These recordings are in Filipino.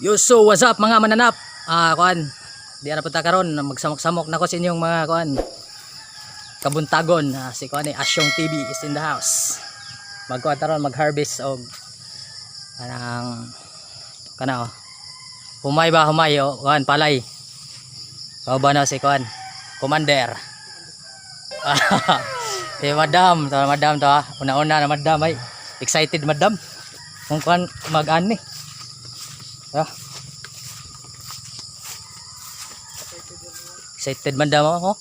Yo, so what's up mga mananap? Ah, kuan. Di na punta karon magsamok-samok na ko sa inyong mga kuan. Kabuntagon ah, si kuan ni Asyong TV is in the house. Magkuan taron mag-harvest og kanang kana oh. Humay ba humay oh, kuan palay. Kau ba na si kuan? Commander. si madam, to madam to ah. Una-una na madam ay excited madam. Kung kuan mag-ani. Ah. Excited madam ako.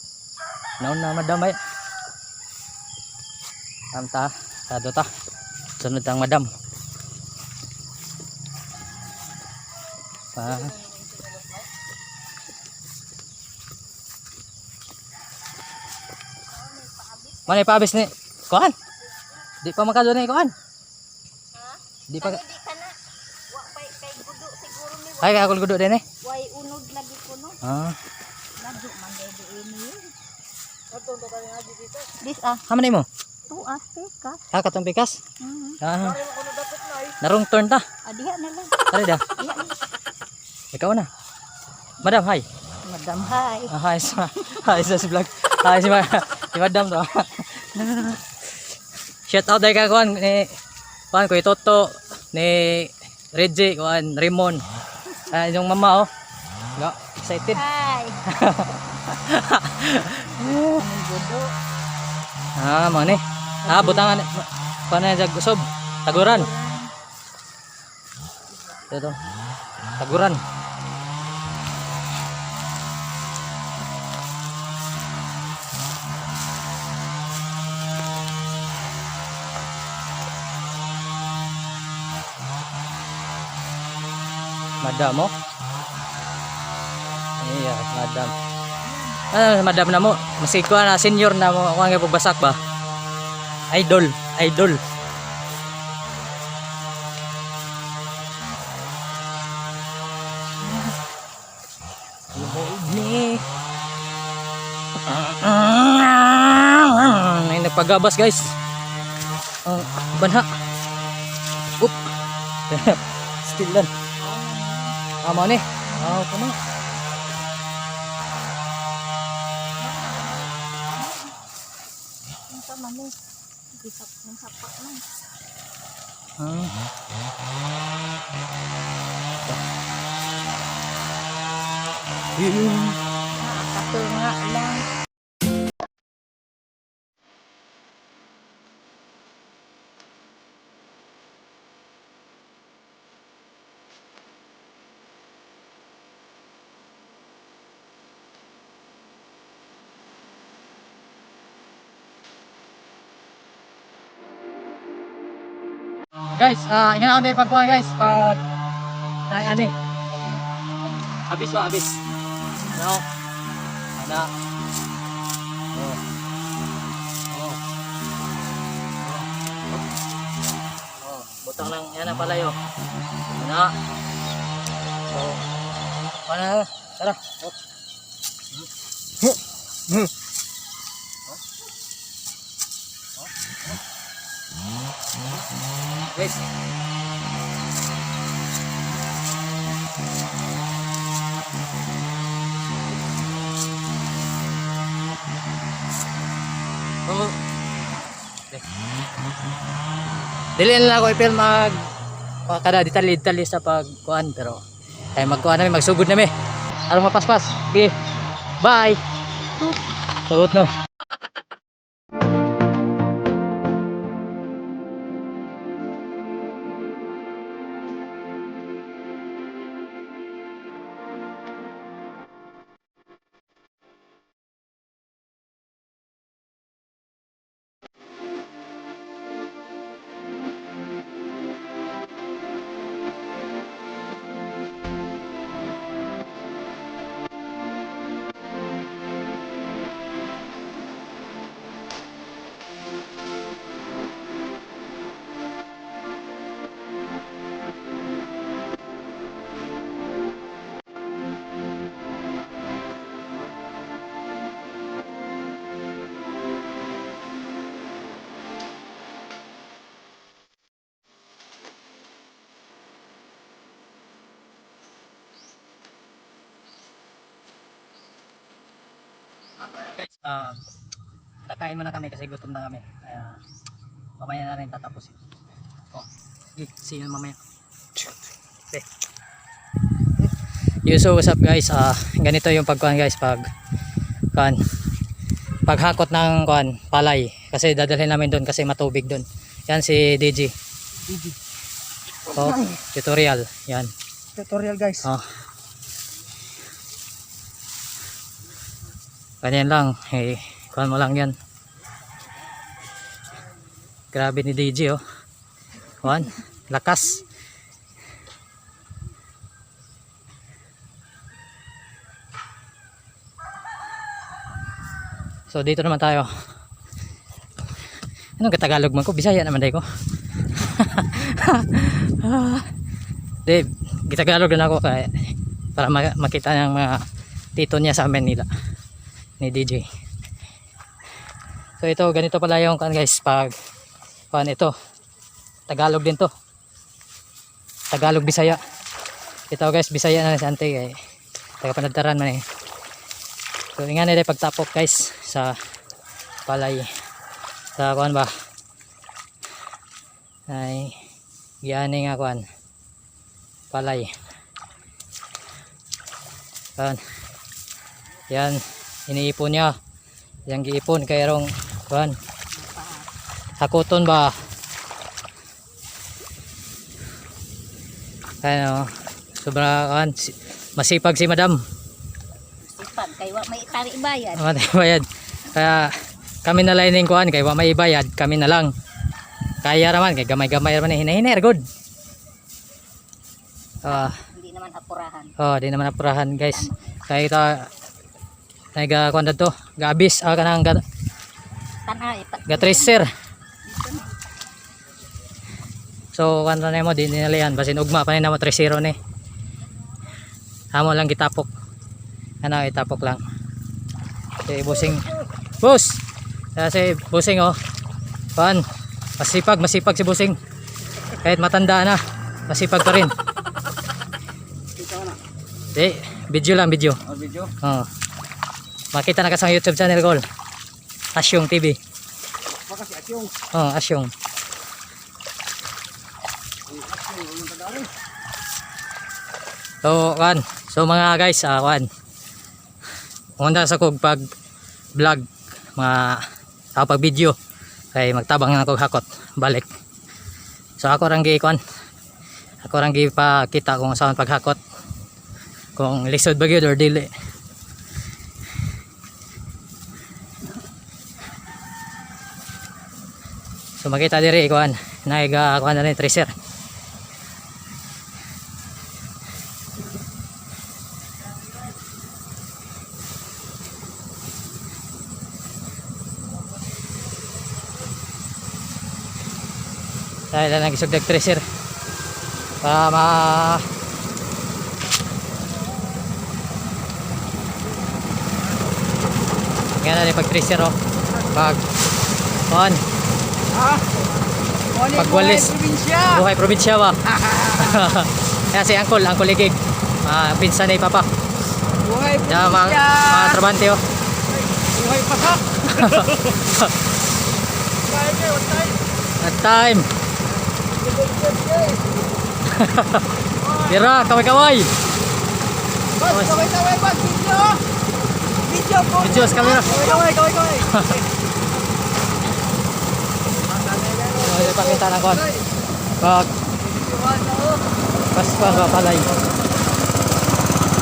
Naon na madam ay. Tamta, tado ta. Sunod ang madam. Ah. Mana pabis ni? Kuan? Di pa makado ni kuan? Di pa Di Ay ako gudo din eh. way unod lagi ko no. Ah. Lagi man day di ini. This ah, Haman ni mo? tu ah, teka. Ha katong pikas? Mhm. Ah. Narong turn ta. Adiha na lang. Tara da. Ikaw na. Madam, hi. Madam hi. Ah, hi sa hi sa vlog. Hi si, ma si Madam to. Shout out dai ka kuan ni kuan ko Toto ni Reggie kuan Raymond. Ah, yung mama oh. Ga, excited. Hi. Ah, mga ni. Ah, butangan. Na jag usob. Taguran. Ito. Taguran. Madam mo? Iya, madam. Ah, madam na mo. Masig ko na senior na mo ako nga pagbasak ba? Idol, idol. Iboid ni. May nagpagabas guys. Ang banha. Oop. Still lang. Amo ni. Ah, kuno. Ang sama ni. Bisap ng sapak lang. Ah. Yun. Nakatunga lang. Guys, ah, uh, ako din pagkuhan guys. Pag, ay, ano eh. Abis ba, abis. Ano? Ano? Oh. Oh. Oh. Butang lang, yan ang palayo. Ano? Oh. Ano? Tara. Oh. Hmm. Guys. Oh. Dili na ako i-film mag kada detalye-detalye sa pagkuhan pero ay magkuhan namin magsugod namin. Alam mapaspas. Okay. Bye. Suot no. Ah, kakain muna kami kasi gutom na kami. Kaya, mamaya na rin tatapusin. Oh, sige, see you mamaya. Okay. Yo, so what's up guys? Ah, ganito yung pagkuhan guys pag kuhan paghakot ng kuhan palay kasi dadalhin namin doon kasi matubig doon. Yan si DJ. DJ. Oh, tutorial. Yan. Tutorial guys. Oh. Ganyan lang. Eh, kuhan mo lang yan. Grabe ni DJ oh. Kuhan. Lakas. So dito naman tayo. Anong katagalog man ko? Bisaya naman day ko. Di, gitagalog na ako kaya para ma- makita ng mga tito niya sa amin nila ni DJ. So ito ganito pala yung kan guys pag pan ito. Tagalog din to. Tagalog Bisaya. Ito guys Bisaya na si Ante kay taga panadaran man eh. So nga nila pagtapok guys sa palay sa kuan ba ay giyani nga kuan palay kuan yan iniipon niya yang giipon kay rong kuan hakuton ba ano sobra kuan si- masipag si madam Sipag, kay wa may tari bayad. Amat bayad. Kaya kami na lang kuan kay wa may bayad, kami na lang. Kaya raman kay gamay-gamay raman hinahinay good. Ah, Hindi naman apurahan. oh, di naman apurahan guys. Kaya ito naga kuan to, gabis ah kanang ga, Tanay, ga tracer. So kuan na mo di nilalian basin ugma pa ni na mo tracero ni. Amo lang gitapok. Ano itapok lang. Si busing Bus! Kasi busing oh. Kuan. Masipag, masipag si busing. Kahit matanda na, masipag pa rin. Di, video lang, video. Oh, video. Oh. Makita na ka sa YouTube channel ko. Asyong TV. Baka si Akyong. Oh, Asyong. So, kan. So mga guys, ah, kan. Pumunta sa kog pag vlog, mga ah, pag video kay magtabang na kog hakot balik. So ako rang gi kan. Ako rang gi pa kita kung saan paghakot. Kung lisod ba gyud or dili. So makita diri kuan, naiga kuan na ni tracer. Dahil na nagisugdag tracer. Para ma Nga na ni pag tracer oh. Pag kuan, Ha? Pag Pagwalis. Probinsya. buhay probinsya ba? Kaya si Angkol, Angkol Ligig. Ah, pinsan ni Papa. Buhay Ya, mga, probinsya. mga trabante oh. Buhay pasak. Buhay kayo, watay. At time. Tira, kaway-kaway. Bas, kaway-kaway, bas. Video. Video. Video sa camera. Kaway-kaway, kaway-kaway. So, ipakita na ko. Pag pas pa ba palay.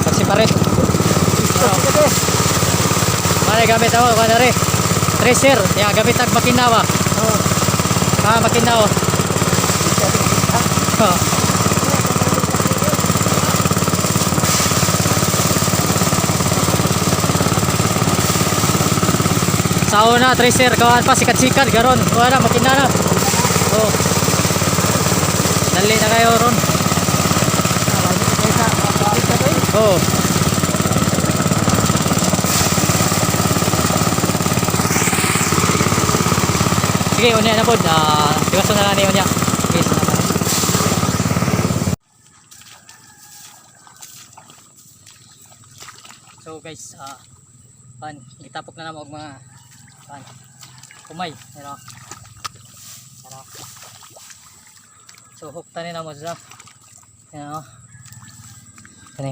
Pag siparet. Mare gamit ako, kanare. Tracer, ya gamit ang makinawa. Ah, makinawa. Oh. Sa una, tracer, kawan pa, sikat-sikat, garon. Na, makina na. Oh. Dali na kayo ron. Oh. Sige, unya na po. Ah, iwaso na lang ni unya. Sige, salamat. So guys, ah kan itapok na namo og mga kan kumay pero pero so hukta ni namo sa yan o kani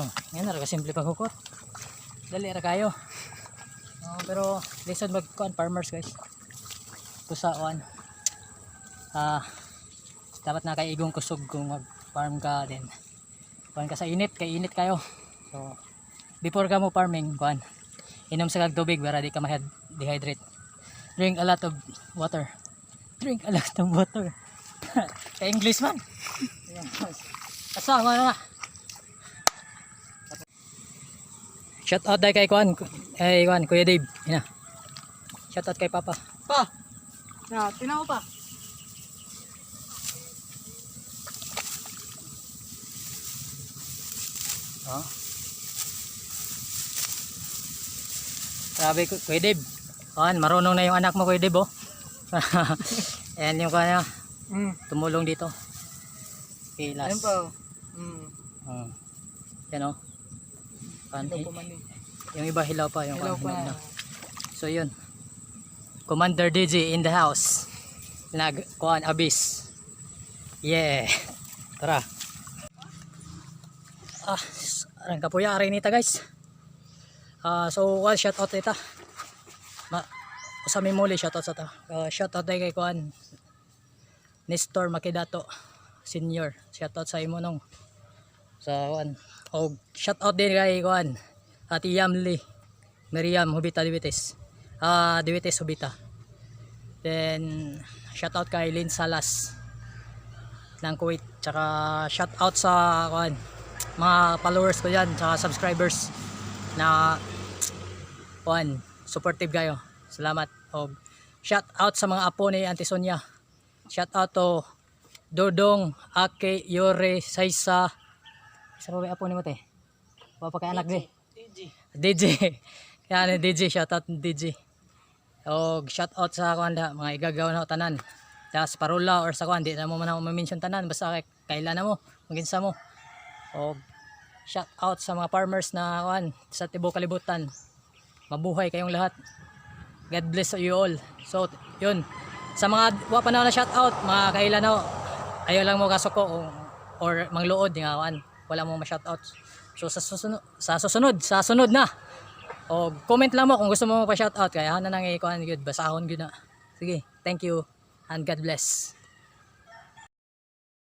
Oh, yan na simple pag hukot. Dali ra kayo. Oh, pero listen mag kuan farmers guys. Ito sa kuan. Ah, dapat na kay igong kusog kung mag farm ka din. Kuan ka sa init, kay init kayo. So, before ka mo farming, kuan. Inom sa kag tubig para di ka ma-dehydrate. Drink a lot of water. Drink a lot of water. kay English man. Ayan. Asa, na na. Shout out dai kay Kuan. Eh Kuan, Kuya Dave. Ina. Shout out kay Papa. Pa. Na, tinaw pa. Oh. Sabi ko, Kuya Dave. Kuan, marunong na yung anak mo Kuya Dave oh. Ayan yung kanya. Hmm. Tumulong dito. Pilas. Ayun pa. Hmm. Hmm. Yan oh. Eh. yung iba hilaw pa yung Hello kuan, pa. hilaw. So yun. Commander DJ in the house. Nag kuan abyss. Yeah. Tara. Ah, arang kapuya ari nita guys. Ah, so well, shout out nita. Ma usami muli shout out sa ta. Uh, shout out kay kuan. Nestor Makidato senior. Shout out sa imo nung sa kuan. Og shout out din kay kuan. Ati Yamli. Miriam Hubita Divites. Ah, Divites Hubita. Then shout out kay Lynn Salas ng Kuwait. Tsaka shout out sa kuan mga followers ko diyan, tsaka subscribers na kuan supportive kayo. Salamat. Og shout out sa mga apo ni Auntie Sonia. Shout out to Dodong, Ake, Yore, Saisa. Isa pa ba yung apo ni mo te? Papa kay anak di. DJ. Kaya ni DJ, shoutout ni DJ. O shoutout sa kanda, mga igagaw na tanan. Kaya sa parola or sa kwan, di na mo man ma-mention tanan. Basta kay, kailan na mo, maginsa mo. O shoutout sa mga farmers na kwan, sa tibo kalibutan. Mabuhay kayong lahat. God bless you all. So, yun. Sa mga wa pa na na shoutout, mga kailan na, ayaw lang mo kasuko o, or mangluod nga kwan. Wala mo ma-shoutout. So sa susunod, sa susunod, sa sunod na. O comment lang mo kung gusto mo pa shoutout kaya na nang ikuan good basahon gyud na. Sige, thank you and God bless.